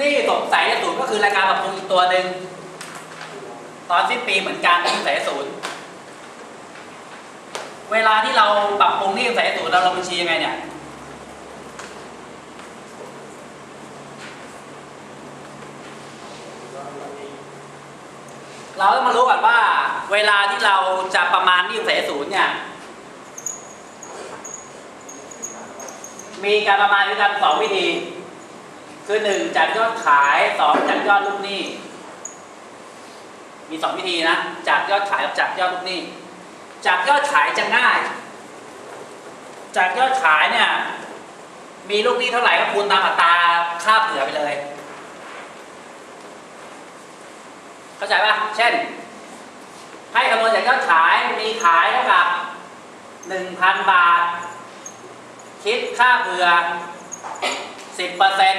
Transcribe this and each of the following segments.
นี่สงสัยศูนย์ก็คือรายการปรับปรุงอีกตัวหนึ่งตอนสิ้นปีเหมือนกันนี่สงสัยศูนย์เวลาที่เราปรับปรุงนี่สงสัยศูนย์เราลงบัญชียังไงเนี่ยเราต้องมารู้ก่อนว่า เวลาที่เราจะประมาณนี่สงสัยศูนย์เนี่ยมีการประมาณด้วยกันสองวิธี คือหนึ่งจัดยอดขายสองจัดยอดลูกหนี้ มีสองวิธีนะจัดยอดขายกับจัดยอดลูกหนี้จัดยอดขายจะง่ายจัดยอดขายเนี่ย มีลูกหนี้เท่าไหร่ก็คูณตามอัตราค่าเผื่อไปเลย เข้าใจป่ะเช่น ให้คำนวณจากยอดขายมีขายเท่ากับหนึ่งพันบาท คิดค่าเผื่อสิบเปอร์เซ็น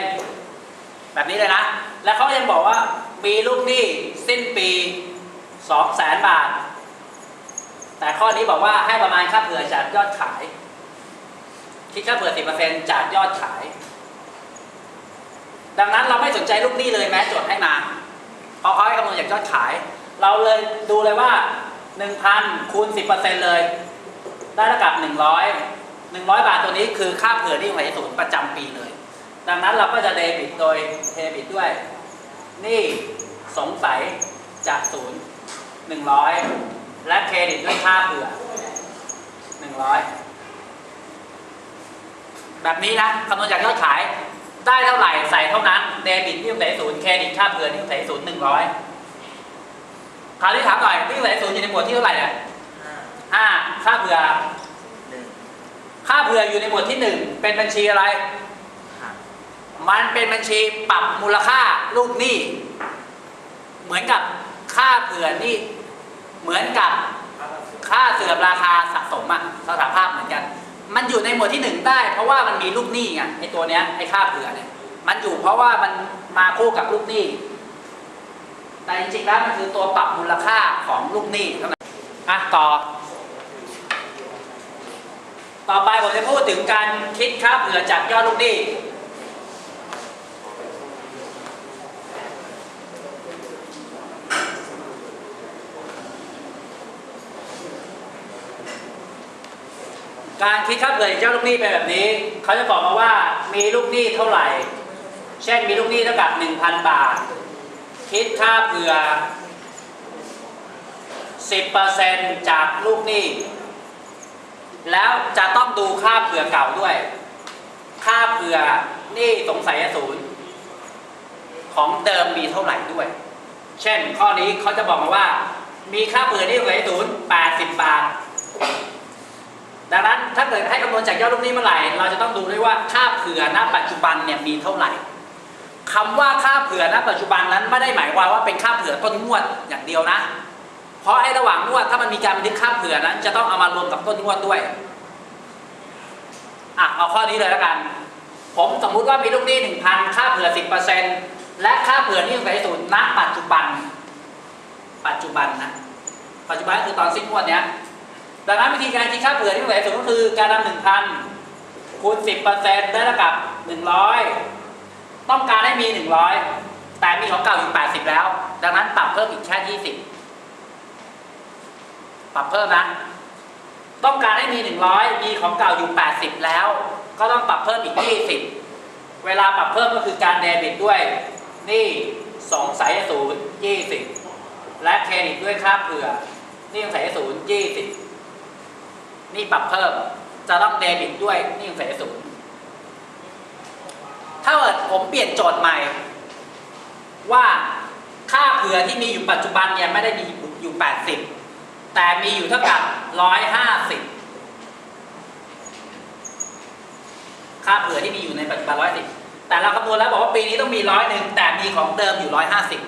แบบนี้เลยนะ แล้วเขายังบอกว่ามีลูกหนี้สิ้นปีสองแสนบาท แต่ข้อนี้บอกว่าให้ประมาณค่าเผื่อจากยอดขาย คิดค่าเผื่อสิบเปอร์เซ็นจากยอดขาย ดังนั้นเราไม่สนใจลูกหนี้เลยแม้โจทย์ให้มาเพราะเขาให้คำนวณจากยอดขาย เราเลยดูเลยว่า1,000คูณ10%เลย ได้เท่ากับ100 100บาทตัวนี้คือค่าเผื่อหนี้ของศูนย์ประจำปีเลย ดังนั้นเราก็จะเดบิตโดยเดบิตด้วยหนี่สงสัยจากศูนย์100และเครดิตด้วยค่าเผื่อ100แบบนี้นะคำนวณจากยอดขายได้เท่าไหร่ใส่เท่านั้นเดบิตที่ใส่ศูนย์เครดิตค่าเผื่อที่ใส่ศูนย์หนึ่งร้อยคราวนี้ถามหน่อยที่ใส่ศูนย์อยู่ในหมวดที่เท่าไหร่เนี่ยห้าค่าเผื่อหนึ่งค่าเผื่ออยู่ในหมวดที่หนึ่งเป็นบัญชีอะไรหัก มันเป็นบัญชีปรับมูลค่าลูกหนี้ เหมือนกับค่าเผื่อนี้เหมือนกับค่าเสื่อมราคาสะสมอะสถาภาพเหมือนกัน มันอยู่ในหมวดที่หนึ่งได้ เพราะว่ามันมีลูกหนี้ไงไอตัวเนี้ยไอค่าเผื่อเนี่ยมันอยู่เพราะว่ามันมาคู่กับลูกหนี้ แต่จริงๆแล้วมันคือตัวปรับมูลค่าของลูกหนี้เท่านั้นอะต่อ ต่อไปผมจะพูดถึงการคิดค่าเผื่อจากยอดลูกหนี้ การคิดค่าเผื่อเจ้าลูกหนี้เป็นแบบนี้ เขาจะบอกมาว่ามีลูกหนี้เท่าไหร่ เช่นมีลูกหนี้เท่ากับ 1,000 บาท คิดค่าเผื่อ 10%จากลูกหนี้ แล้วจะต้องดูค่าเผื่อเก่าด้วย ค่าเผื่อหนี้สงสัยศูนย์ของเดิมมีเท่าไหร่ด้วย เช่นข้อนี้เขาจะบอกมาว่า มีค่าเผื่อหนี้สงสัยศูนย์80 บาท ดังนั้นถ้าเกิดให้คำนวณจากยอดลูกหนี้เมื่อไหร่ เราจะต้องดูด้วยว่าค่าเผื่อณปัจจุบันเนี่ยมีเท่าไหร่คำว่าค่าเผื่อณปัจจุบันนั้นไม่ได้หมายความว่าเป็นค่าเผื่อต้นงวดอย่างเดียวนะ เพราะไอ้ระหว่างงวดถ้ามันมีการบันทึกค่าเผื่อนั้น จะต้องเอามารวมกับต้นงวดด้วยอะเอาข้อนี้เลยแล้วกัน ผมสมมุติว่ามีลูกหนี้หนึ่งพันค่าเผื่อสิบเปอร์เซ็นต์และค่าเผื่อที่สงสัยศูนย์ณปัจจุบัน ปัจจุบันนะ ปัจจุบันคือตอนสิ้นงวดเนี้ย ดังนั้นวิธีการคิดค่าเผื่อที่เหลือสุดก็คือการนำหนึ่งพันคูณสิบเปอร์เซ็นต์ได้เท่ากับหนึ่งร้อยต้องการให้มีหนึ่งร้อยแต่มีของเก่าอยู่แปดสิบแล้ว ดังนั้นปรับเพิ่มอีกแค่ยี่สิบปรับเพิ่มนะ ต้องการให้มีหนึ่งร้อยมีของเก่าอยู่แปดสิบแล้ว ก็ต้องปรับเพิ่มอีกยี่สิบเวลาปรับเพิ่มก็คือการเดบิตด้วย นี่สองสายศูนย์ยี่สิบและเครดิตด้วยค่าเผื่อนี่สายศูนย์ยี่สิบ นี่ปรับเพิ่มจะต้องเดบิตด้วยนี่ยังเสียศูนย์ถ้าเกิดผมเปลี่ยนโจทย์ใหม่ ว่าค่าเผื่อที่มีอยู่ปัจจุบันเนี่ยไม่ได้มีอยู่ 80 แต่มีอยู่เท่ากับ 150 ค่าเผื่อที่มีอยู่ในปัจจุบัน 110 แต่เราคำนวณแล้วบอกว่าปีนี้ต้องมีร้อยหนึ่งแต่มีของเดิมอยู่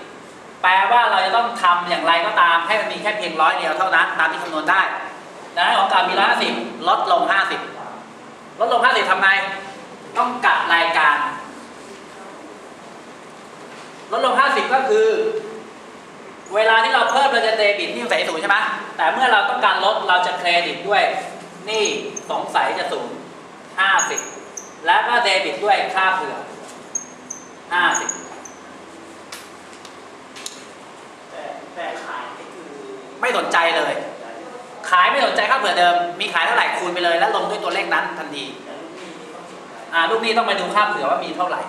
150 แปลว่าเราจะต้องทำอย่างไรก็ตามให้มันมีแค่เพียงร้อยเดียวเท่านั้นตามที่คำนวณได้ นะของเก่ามีร้อยห้าสิบลดลงห้าสิบลดลงห้าสิบทำไง ต้องกัะรายการ ลดลงห้าสิบก็คือ เวลาที่เราเพิ่มเราจะเดบิตที่ใส่สูงใช่ไหมแต่เมื่อเราต้องการลดเราจะเครดิตด้วย นี่สงสัยจะสูงย์ห้าสิบแล้วก็เดบิตด้วยค่าเผื่อห้าสิบแต่ขายนี่คือไม่สนใจเลยายไม่สนใจค่าเผื่อเดิม มีขายเท่าไหร่คูณไปเลย แล้วลงด้วยตัวเลขนั้นทันทีอ่าลูกนี้ต้องไปดูค่าเผื่อว่ามีเท่าไหร่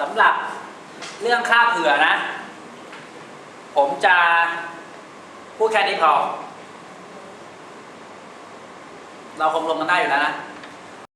สำหรับเรื่องค่าเผื่อนะ ผมจะพูดแค่นี้พอ เราคงลงกันได้อยู่แล้วนะ